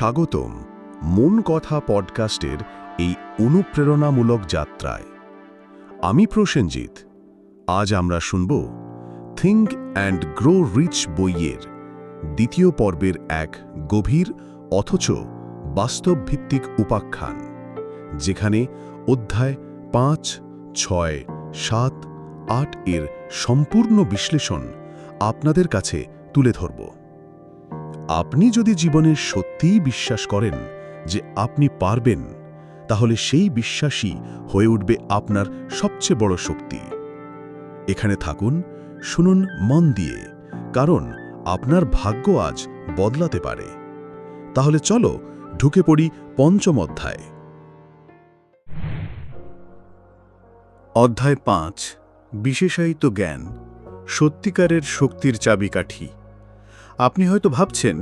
স্বাগতম মন কথা পডকাস্টের এই অনুপ্রেরণামূলক যাত্রায়। আমি প্রসেনজিৎ। আজ আমরা শুনব থিঙ্ক অ্যান্ড গ্রো রিচ বইয়ের দ্বিতীয় পর্বের এক গভীর অথচ বাস্তবভিত্তিক উপাখ্যান, যেখানে অধ্যায় পাঁচ, ছয়, সাত, আট এর সম্পূর্ণ বিশ্লেষণ আপনাদের কাছে তুলে ধরব। আপনি যদি জীবনের সত্যিই বিশ্বাস করেন যে আপনি পারবেন, তাহলে সেই বিশ্বাসই হয়ে উঠবে আপনার সবচেয়ে বড় শক্তি। এখানে থাকুন, শুনুন মন দিয়ে, কারণ আপনার ভাগ্য আজ বদলাতে পারে। তাহলে চলো ঢুকে পড়ি পঞ্চম অধ্যায়। অধ্যায় পাঁচ, বিশেষায়িত জ্ঞান, সত্যিকারের শক্তির চাবিকাঠি। আপনি হয়তো ভাবছেন,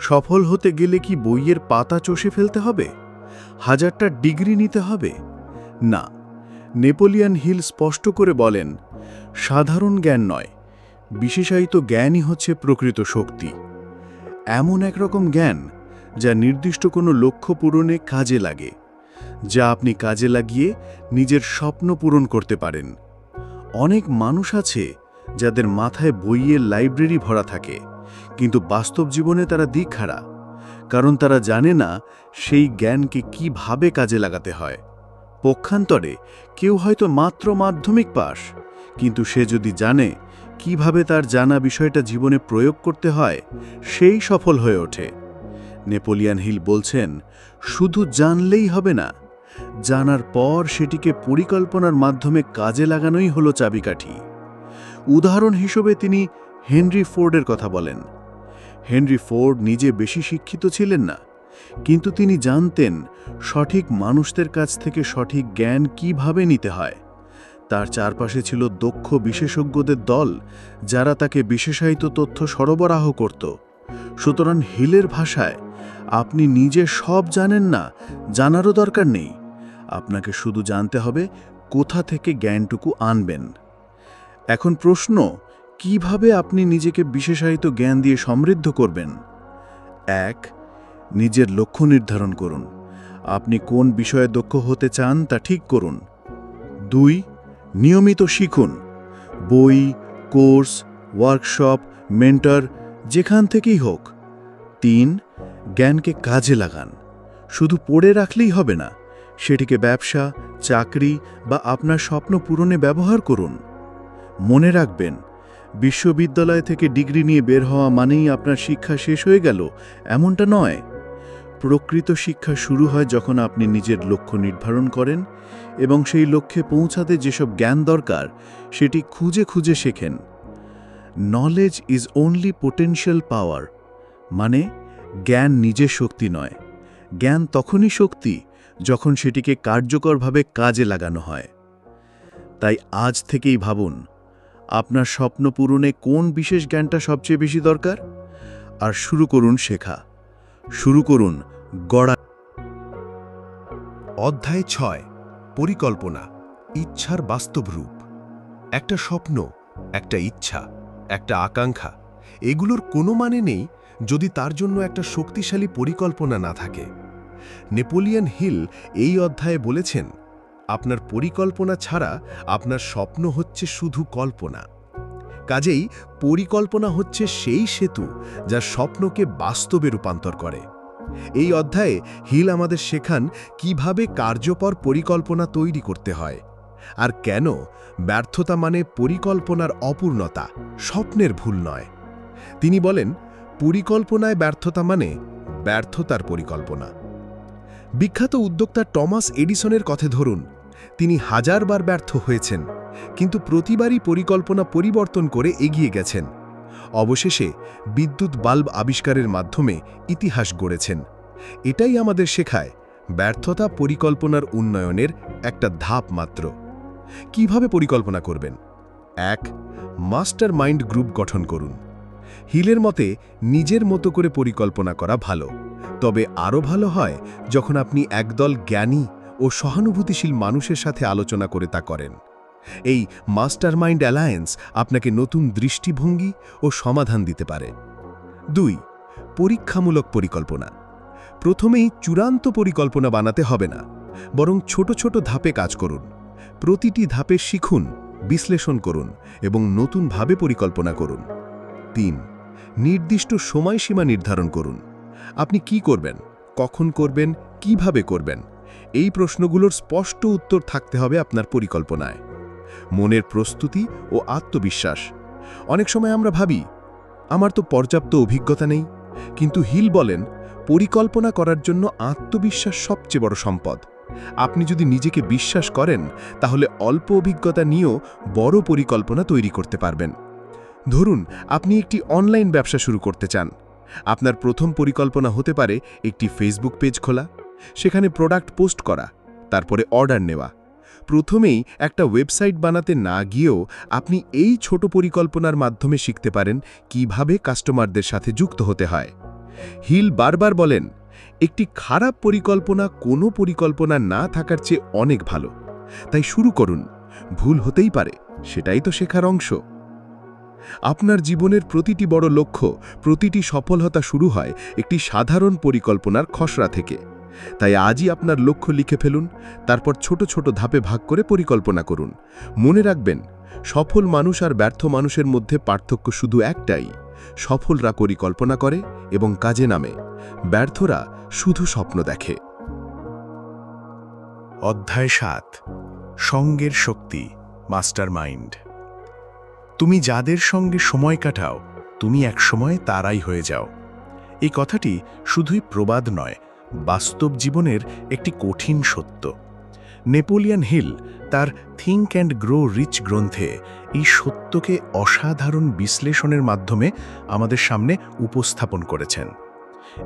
সফল হতে গেলে কি বইয়ের পাতা চষে ফেলতে হবে? হাজারটা ডিগ্রি নিতে হবে? না। নেপোলিয়ান হিল স্পষ্ট করে বলেন, সাধারণ জ্ঞান নয়, বিশেষায়িত জ্ঞানই হচ্ছে প্রকৃত শক্তি। এমন একরকম জ্ঞান, যা নির্দিষ্ট কোনো লক্ষ্য পূরণে কাজে লাগে, যা আপনি কাজে লাগিয়ে নিজের স্বপ্ন পূরণ করতে পারেন। অনেক মানুষ আছে, যাদের মাথায় বইয়ের লাইব্রেরি ভরা থাকে। কিন্তু বাস্তব জীবনে তারা দিকহারা কারণ তারা জানে না সেই জ্ঞানকে কীভাবে কাজে লাগাতে হয়। পক্ষান্তরে কেউ হয়তো মাত্র মাধ্যমিক পাশ, কিন্তু সে যদি জানে কীভাবে তার জানা বিষয়টা জীবনে প্রয়োগ করতে হয়, সেই সফল হয়ে ওঠে। নেপোলিয়ান হিল বলছেন, শুধু জানলেই হবে না, জানার পর সেটিকে পরিকল্পনার মাধ্যমে কাজে লাগানোই হলো চাবিকাঠি। উদাহরণ হিসেবে তিনি হেনরি ফোর্ডের কথা বলেন। হেনরি ফোর্ড নিজে বেশি শিক্ষিত ছিলেন না, কিন্তু তিনি জানতেন সঠিক মানুষদের কাছ থেকে সঠিক জ্ঞান কীভাবে নিতে হয়। তার চারপাশে ছিল দক্ষ বিশেষজ্ঞদের দল, যারা তাকে বিশেষায়িত তথ্য সরবরাহ করত। সুতরাং হিলের ভাষায়, আপনি নিজে সব জানেন না, জানারও দরকার নেই। আপনাকে শুধু জানতে হবে কোথা থেকে জ্ঞানটুকু আনবেন। এখন প্রশ্ন কীভাবে আপনি নিজেকে বিশেষায়িত জ্ঞান দিয়ে সমৃদ্ধ করবেন? এক, নিজের লক্ষ্য নির্ধারণ করুন। আপনি কোন বিষয়ে দক্ষ হতে চান তা ঠিক করুন। দুই, নিয়মিত শিখুন। বই, কোর্স, ওয়ার্কশপ, মেন্টর, যেখান থেকেই হোক। তিন, জ্ঞানকে কাজে লাগান। শুধু পড়ে রাখলেই হবে না, সেটিকে ব্যবসা, চাকরি বা আপনার স্বপ্ন পূরণে ব্যবহার করুন। মনে রাখবেন বিশ্ববিদ্যালয় থেকে ডিগ্রি নিয়ে বের হওয়া মানেই আপনার শিক্ষা শেষ হয়ে গেল? এমনটা নয়। প্রকৃত শিক্ষা শুরু হয় যখন আপনি নিজের লক্ষ্য নির্ধারণ করেন এবং সেই লক্ষ্যে পৌঁছাতে যেসব জ্ঞান দরকার, সেটি খুঁজে খুঁজে শেখেন। Knowledge is only potential power মানে জ্ঞান নিজে শক্তি নয়। জ্ঞান তখনই শক্তি যখন সেটিকে কার্যকরভাবে কাজে লাগানো হয়। তাই আজ থেকেই ভাবুন আপনার স্বপ্ন পূরণে কোন বিশেষ জ্ঞানটা সবচেয়ে বেশি দরকার? আর শুরু করুন শেখা। শুরু করুন গড়া অধ্যায় ছয়, পরিকল্পনা, ইচ্ছার বাস্তব রূপ। একটা স্বপ্ন, একটা ইচ্ছা, একটা আকাঙ্ক্ষা, এগুলোর কোনো মানে নেই যদি তার জন্য একটা শক্তিশালী পরিকল্পনা না থাকে। নেপোলিয়ন হিল এই অধ্যায়ে বলেছেন আপনার পরিকল্পনা ছাড়া আপনার স্বপ্ন হচ্ছে শুধু কল্পনা। কাজেই পরিকল্পনা হচ্ছে সেই সেতু যা স্বপ্নকে বাস্তবে রূপান্তর করে। এই অধ্যায়ে হিল আমাদের শেখান কীভাবে কার্যকর পরিকল্পনা তৈরি করতে হয় আর কেন ব্যর্থতা মানে পরিকল্পনার অপূর্ণতা স্বপ্নের ভুল নয়। তিনি বলেন, পরিকল্পনায় ব্যর্থতা মানে ব্যর্থতার পরিকল্পনা। বিখ্যাত উদ্যোক্তা টমাস এডিসনের কথা ধরুন তিনি হাজারবার ব্যর্থ হয়েছেন, কিন্তু প্রতিবারই পরিকল্পনা পরিবর্তন করে এগিয়ে গেছেন। অবশেষে বিদ্যুৎ বাল্ব আবিষ্কারের মাধ্যমে ইতিহাস গড়েছেন। এটাই আমাদের শেখায় ব্যর্থতা পরিকল্পনার উন্নয়নের একটা ধাপ মাত্র। কীভাবে পরিকল্পনা করবেন? এক মাস্টার মাইন্ড গ্রুপ গঠন করুন। হিলের মতে, নিজের মতো করে পরিকল্পনা করা ভালো। তবে আরও ভালো হয় যখন আপনি একদল জ্ঞানী ও সহানুভূতিশীল মানুষের সাথে আলোচনা করে তা করেন। এই মাস্টার মাইন্ড অ্যালায়েন্স আপনাকে নতুন দৃষ্টিভঙ্গি ও সমাধান দিতে পারে। দুই, পরীক্ষামূলক পরিকল্পনা। প্রথমেই চূড়ান্ত পরিকল্পনা বানাতে হবে না, বরং ছোট ছোট ধাপে কাজ করুন। প্রতিটি ধাপে শিখুন, বিশ্লেষণ করুন এবং নতুনভাবে পরিকল্পনা করুন। তিন, নির্দিষ্ট সময়সীমা নির্ধারণ করুন। আপনি কি করবেন, কখন করবেন, কীভাবে করবেন এই প্রশ্নগুলোর স্পষ্ট উত্তর থাকতে হবে আপনার পরিকল্পনায়। মনের প্রস্তুতি ও আত্মবিশ্বাস। অনেক সময় আমরা ভাবি, আমার তো পর্যাপ্ত অভিজ্ঞতা নেই। কিন্তু হিল বলেন, পরিকল্পনা করার জন্য আত্মবিশ্বাস সবচেয়ে বড় সম্পদ। আপনি যদি নিজেকে বিশ্বাস করেন, তাহলে অল্প অভিজ্ঞতা নিয়েও বড় পরিকল্পনা তৈরি করতে পারবেন। ধরুন, আপনি একটি অনলাইন ব্যবসা শুরু করতে চান। আপনার প্রথম পরিকল্পনা হতে পারে একটি ফেসবুক পেজ খোলা সেখানে প্রোডাক্ট পোস্ট করা, তারপরে অর্ডার নেওয়া। প্রথমেই একটা ওয়েবসাইট বানাতে না গিয়েও আপনি এই ছোট পরিকল্পনার মাধ্যমে শিখতে পারেন কীভাবে কাস্টমারদের সাথে যুক্ত হতে হয়। হিল বারবার বলেন, একটি খারাপ পরিকল্পনা কোনো পরিকল্পনা না থাকার চেয়ে অনেক ভালো। তাই শুরু করুন। ভুল হতেই পারে, সেটাই তো শেখার অংশ। আপনার জীবনের প্রতিটি বড় লক্ষ্য, প্রতিটি সফলতা শুরু হয় একটি সাধারণ পরিকল্পনার খসড়া থেকে। তাই আজই আপনার লক্ষ্য লিখে ফেলুন, তারপর ছোট ছোট ধাপে ভাগ করে পরিকল্পনা করুন। মনে রাখবেন, সফল মানুষ আর ব্যর্থ মানুষের মধ্যে পার্থক্য শুধু একটাই, সফলরা পরিকল্পনা করে এবং কাজে নামে, ব্যর্থরা শুধু স্বপ্ন দেখে। অধ্যায় সাত, সঙ্গের শক্তি মাস্টার মাইন্ড তুমি যাদের সঙ্গে সময় কাটাও, তুমি একসময় তারাই হয়ে যাও। এই কথাটি শুধুই প্রবাদ নয় বাস্তব জীবনের একটি কঠিন সত্য। নেপোলিয়ান হিল তার থিঙ্ক অ্যান্ড গ্রো রিচ গ্রন্থে এই সত্যকে অসাধারণ বিশ্লেষণের মাধ্যমে আমাদের সামনে উপস্থাপন করেছেন।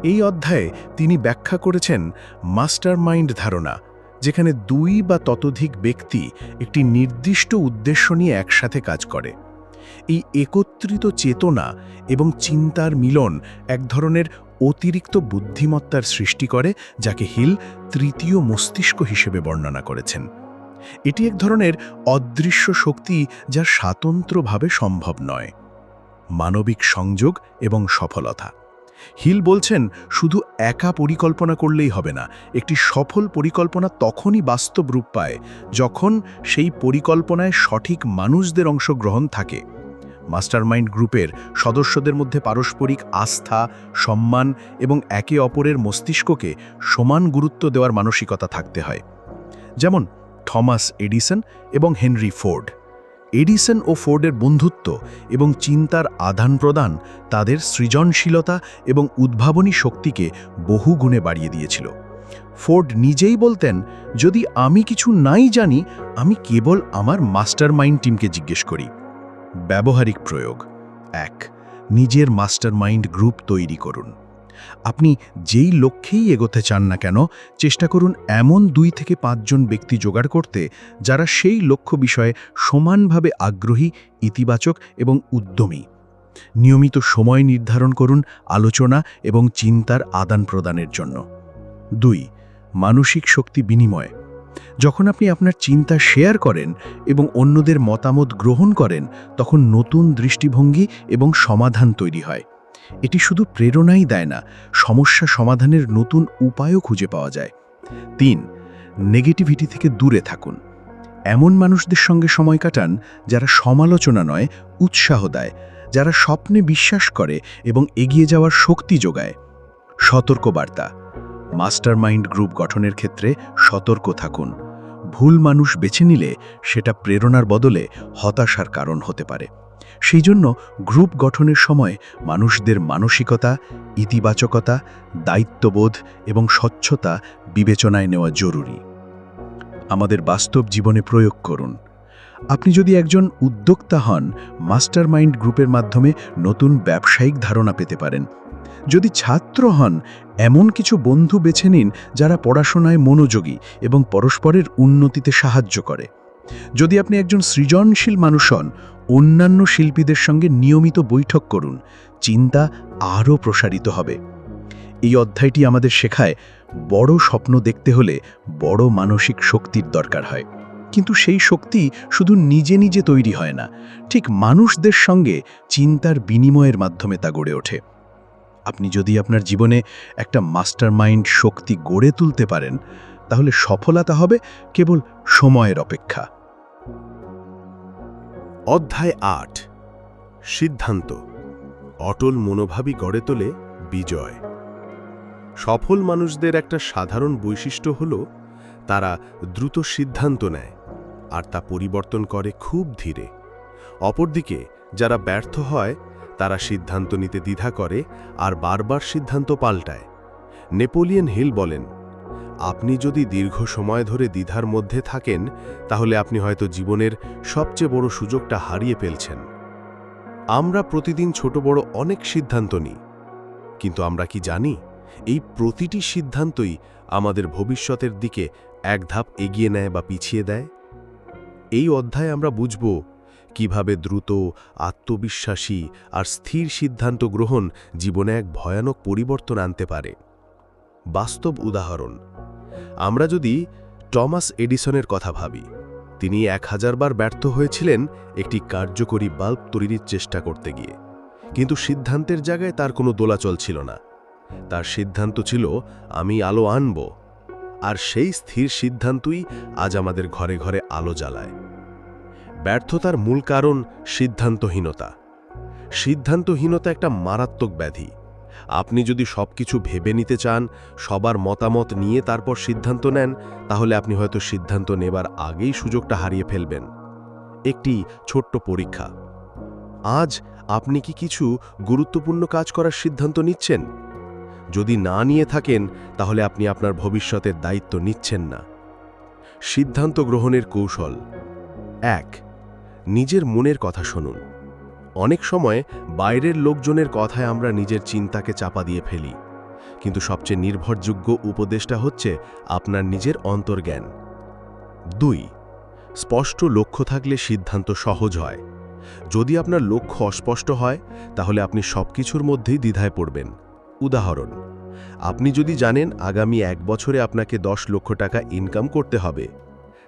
এই অধ্যায়ে তিনি ব্যাখ্যা করেছেন মাস্টার মাইন্ড ধারণা, যেখানে দুই বা ততোধিক ব্যক্তি একটি নির্দিষ্ট উদ্দেশ্য নিয়ে একসাথে কাজ করে। এই একত্রিত চেতনা এবং চিন্তার মিলন এক ধরনের অতিরিক্ত বুদ্ধিমত্তার সৃষ্টি করে, যাকে হিল তৃতীয় মস্তিষ্ক হিসেবে বর্ণনা করেছেন। এটি এক ধরনের অদৃশ্য শক্তি যা স্বাতন্ত্র্যভাবে সম্ভব নয়। মানবিক সংযোগ এবং সফলতা। হিল বলছেন, শুধু একা পরিকল্পনা করলেই হবে না, একটি সফল পরিকল্পনা তখনই বাস্তব রূপ পায়, যখন সেই পরিকল্পনায় সঠিক মানুষদের অংশগ্রহণ থাকে। মাস্টারমাইন্ড গ্রুপের সদস্যদের মধ্যে পারস্পরিক আস্থা, সম্মান এবং একে অপরের মস্তিষ্ককে সমান গুরুত্ব দেওয়ার মানসিকতা থাকতে হয়। যেমন থমাস এডিসন এবং হেনরি ফোর্ড। এডিসন ও ফোর্ডের বন্ধুত্ব এবং চিন্তার আদান প্রদান তাদের সৃজনশীলতা এবং উদ্ভাবনী শক্তিকে বহু গুণে বাড়িয়ে দিয়েছিল। ফোর্ড নিজেই বলতেন, যদি আমি কিছু নাই জানি, আমি কেবল আমার মাস্টার মাইন্ড টিমকে জিজ্ঞেস করি। ব্যবহারিক প্রয়োগ। এক, নিজের মাস্টারমাইন্ড গ্রুপ তৈরি করুন। আপনি যেই লক্ষ্যেই এগোতে চান না কেন, চেষ্টা করুন এমন দুই থেকে পাঁচজন ব্যক্তি জোগাড় করতে, যারা সেই লক্ষ্য বিষয়ে সমানভাবে আগ্রহী, ইতিবাচক এবং উদ্যমী। নিয়মিত সময় নির্ধারণ করুন আলোচনা এবং চিন্তার আদান প্রদানের জন্য। দুই, মানসিক শক্তি বিনিময়। যখন আপনি আপনার চিন্তা শেয়ার করেন এবং অন্যদের মতামত গ্রহণ করেন, তখন নতুন দৃষ্টিভঙ্গি এবং সমাধান তৈরি হয়। এটি শুধু প্রেরণাই দেয় না, সমস্যা সমাধানের নতুন উপায়ও খুঁজে পাওয়া যায়। তিন নেগেটিভিটি থেকে দূরে থাকুন। এমন মানুষদের সঙ্গে সময় কাটান যারা সমালোচনা নয়, উৎসাহ দেয়, যারা স্বপ্নে বিশ্বাস করে এবং এগিয়ে যাওয়ার শক্তি যোগায়। সতর্কবার্তা। মাস্টারমাইন্ড গ্রুপ গঠনের ক্ষেত্রে সতর্ক থাকুন। ভুল মানুষ বেছে নিলে সেটা প্রেরণার বদলে হতাশার কারণ হতে পারে। সেই জন্য গ্রুপ গঠনের সময় মানুষদের মানসিকতা, ইতিবাচকতা, দায়িত্ববোধ এবং স্বচ্ছতা বিবেচনায় নেওয়া জরুরি। আমাদের বাস্তব জীবনে প্রয়োগ করুন। আপনি যদি একজন উদ্যোক্তা হন, মাস্টারমাইন্ড গ্রুপের মাধ্যমে নতুন ব্যবসায়িক ধারণা পেতে পারেন। যদি ছাত্র হন, এমন কিছু বন্ধু বেছে নিন যারা পড়াশোনায় মনোযোগী এবং পরস্পরের উন্নতিতে সাহায্য করে। যদি আপনি একজন সৃজনশীল মানুষ হন, অন্যান্য শিল্পীদের সঙ্গে নিয়মিত বৈঠক করুন, চিন্তা আরও প্রসারিত হবে। এই অধ্যায়টি আমাদের শেখায় বড় স্বপ্ন দেখতে হলে বড় মানসিক শক্তির দরকার হয়। কিন্তু সেই শক্তি শুধু নিজে নিজে তৈরি হয় না, ঠিক মানুষদের সঙ্গে চিন্তার বিনিময়ের মাধ্যমে তা গড়ে ওঠে। আপনি যদি আপনার জীবনে একটা মাস্টারমাইন্ড শক্তি গড়ে তুলতে পারেন, তাহলে সফলতা হবে কেবল সময়ের অপেক্ষা। অধ্যায় আট, সিদ্ধান্ত। অটল মনোভাবই গড়ে তোলে বিজয়। সফল মানুষদের একটা সাধারণ বৈশিষ্ট্য হল, তারা দ্রুত সিদ্ধান্ত নেয়, আর তা পরিবর্তন করে খুব ধীরে। অপরদিকে, যারা ব্যর্থ হয় তারা সিদ্ধান্ত নিতে দ্বিধা করে আর বারবার সিদ্ধান্ত পাল্টায়। নেপোলিয়ন হিল বলেন, আপনি যদি দীর্ঘ সময় ধরে দ্বিধার মধ্যে থাকেন, তাহলে আপনি হয়তো জীবনের সবচেয়ে বড় সুযোগটা হারিয়ে ফেলছেন। আমরা প্রতিদিন ছোট বড় অনেক সিদ্ধান্ত নিই, কিন্তু আমরা কি জানি, এই প্রতিটি সিদ্ধান্তই আমাদের ভবিষ্যতের দিকে এক ধাপ এগিয়ে নেয় বা পিছিয়ে দেয়? এই অধ্যায়ে আমরা বুঝব কীভাবে দ্রুত, আত্মবিশ্বাসী আর স্থির সিদ্ধান্ত গ্রহণ জীবনে এক ভয়ানক পরিবর্তন আনতে পারে। বাস্তব উদাহরণ, আমরা যদি টমাস এডিসনের কথা ভাবি, তিনি এক হাজারবার ব্যর্থ হয়েছিলেন একটি কার্যকরী বাল্ব তৈরির চেষ্টা করতে গিয়ে। কিন্তু সিদ্ধান্তের জায়গায় তার কোনো দোলাচল ছিল না। তার সিদ্ধান্ত ছিল, আমি আলো আনব। আর সেই স্থির সিদ্ধান্তই আজ আমাদের ঘরে ঘরে আলো জ্বালায়। ব্যর্থতার মূল কারণ সিদ্ধান্তহীনতা। সিদ্ধান্তহীনতা একটা মারাত্মক ব্যাধি। আপনি যদি সবকিছু ভেবে নিতে চান, সবার মতামত নিয়ে তারপর সিদ্ধান্ত নেন, তাহলে আপনি হয়তো সিদ্ধান্ত নেবার আগেই সুযোগটা হারিয়ে ফেলবেন। একটি ছোট্ট পরীক্ষা। আজ আপনি কি কিছু গুরুত্বপূর্ণ কাজ করার সিদ্ধান্ত নিচ্ছেন? যদি না নিয়ে থাকেন, তাহলে আপনি আপনার ভবিষ্যতের দায়িত্ব নিচ্ছেন না। সিদ্ধান্ত গ্রহণের কৌশল। এক নিজের মনের কথা শুনুন। অনেক সময় বাইরের লোকজনের কথায় আমরা নিজের চিন্তাকে চাপা দিয়ে ফেলি। কিন্তু সবচেয়ে নির্ভরযোগ্য উপদেশটা হচ্ছে আপনার নিজের অন্তর্জ্ঞান। দুই, স্পষ্ট লক্ষ্য থাকলে সিদ্ধান্ত সহজ হয়। যদি আপনার লক্ষ্য অস্পষ্ট হয়, তাহলে আপনি সবকিছুর মধ্যেই দ্বিধায় পড়বেন। উদাহরণ, আপনি যদি জানেন আগামী এক বছরে আপনাকে দশ লক্ষ টাকা ইনকাম করতে হবে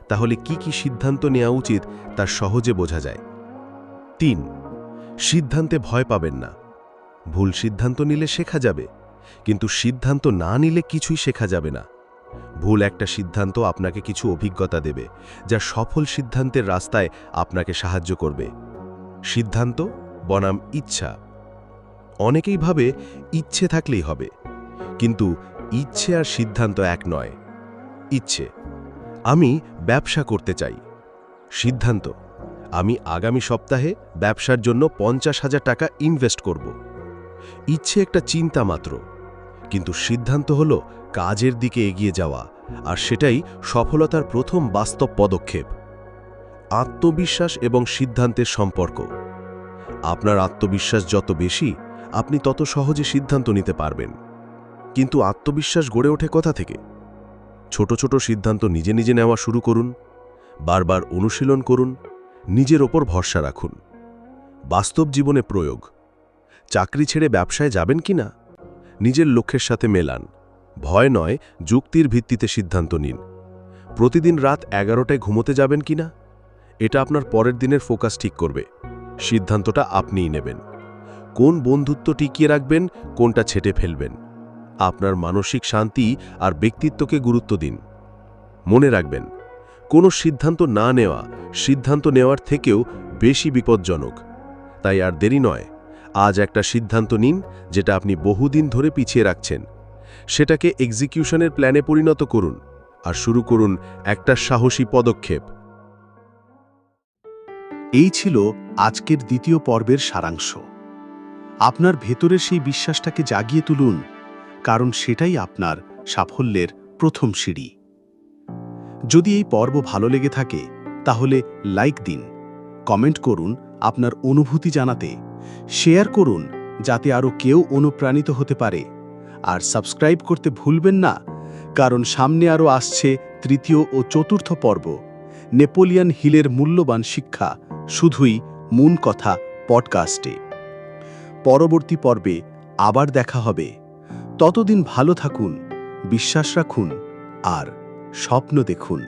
তাহলে কি কি সিদ্ধান্ত নেওয়া উচিত তা সহজে বোঝা যায়। তিন, সিদ্ধান্তে ভয় পাবেন না। ভুল সিদ্ধান্ত নিলে শেখা যাবে, কিন্তু সিদ্ধান্ত না নিলে কিছুই শেখা যাবে না। ভুল একটা সিদ্ধান্ত আপনাকে কিছু অভিজ্ঞতা দেবে, যা সফল সিদ্ধান্তের রাস্তায় আপনাকে সাহায্য করবে। সিদ্ধান্ত, বনাম ইচ্ছা। অনেকেই ভাবে ইচ্ছে থাকলেই হবে, কিন্তু ইচ্ছে আর সিদ্ধান্ত এক নয়, ইচ্ছে। আমি ব্যবসা করতে চাই। সিদ্ধান্ত, আমি আগামী সপ্তাহে ব্যবসার জন্য পঞ্চাশ হাজার টাকা ইনভেস্ট করব। ইচ্ছে একটা চিন্তা মাত্র, কিন্তু সিদ্ধান্ত হল কাজের দিকে এগিয়ে যাওয়া, আর সেটাই সফলতার প্রথম বাস্তব পদক্ষেপ। আত্মবিশ্বাস এবং সিদ্ধান্তের সম্পর্ক, আপনার আত্মবিশ্বাস যত বেশি, আপনি তত সহজে সিদ্ধান্ত নিতে পারবেন। কিন্তু আত্মবিশ্বাস গড়ে ওঠে কথা থেকে? ছোট ছোট সিদ্ধান্ত নিজে নিজে নেওয়া শুরু করুন, বারবার অনুশীলন করুন, নিজের ওপর ভরসা রাখুন। বাস্তব জীবনে প্রয়োগ। চাকরি ছেড়ে ব্যবসায় যাবেন কি না? নিজের লক্ষ্যের সাথে মেলান। ভয় নয়, যুক্তির ভিত্তিতে সিদ্ধান্ত নিন। প্রতিদিন রাত এগারোটায় ঘুমোতে যাবেন কি না? এটা আপনার পরের দিনের ফোকাস ঠিক করবে। সিদ্ধান্তটা আপনিই নেবেন। কোন বন্ধুত্ব টিকিয়ে রাখবেন, কোনটা ছেটে ফেলবেন। আপনার মানসিক শান্তি আর ব্যক্তিত্বকে গুরুত্ব দিন। মনে রাখবেন, কোনো সিদ্ধান্ত না নেওয়া, সিদ্ধান্ত নেওয়ার থেকেও বেশি বিপজ্জনক। তাই আর দেরি নয়, আজ একটা সিদ্ধান্ত নিন যেটা আপনি বহুদিন ধরে পিছিয়ে রাখছেন। সেটাকে এক্সিকিউশনের প্ল্যানে পরিণত করুন আর শুরু করুন একটা সাহসী পদক্ষেপ। এই ছিল আজকের দ্বিতীয় পর্বের সারাংশ। আপনার ভেতরের সেই বিশ্বাসটাকে জাগিয়ে তুলুন কারণ সেটাই আপনার সাফল্যের প্রথম সিঁড়ি। যদি এই পর্ব ভালো লেগে থাকে, তাহলে লাইক দিন, কমেন্ট করুন আপনার অনুভূতি জানাতে, শেয়ার করুন যাতে আরও কেউ অনুপ্রাণিত হতে পারে, আর সাবস্ক্রাইব করতে ভুলবেন না, কারণ সামনে আরও আসছে তৃতীয় ও চতুর্থ পর্ব। নেপোলিয়ান হিলের মূল্যবান শিক্ষা, শুধুই মূল কথা পডকাস্টে। পরবর্তী পর্বে আবার দেখা হবে। ততদিন ভালো থাকুন বিশ্বাস রাখুন আর স্বপ্ন দেখুন।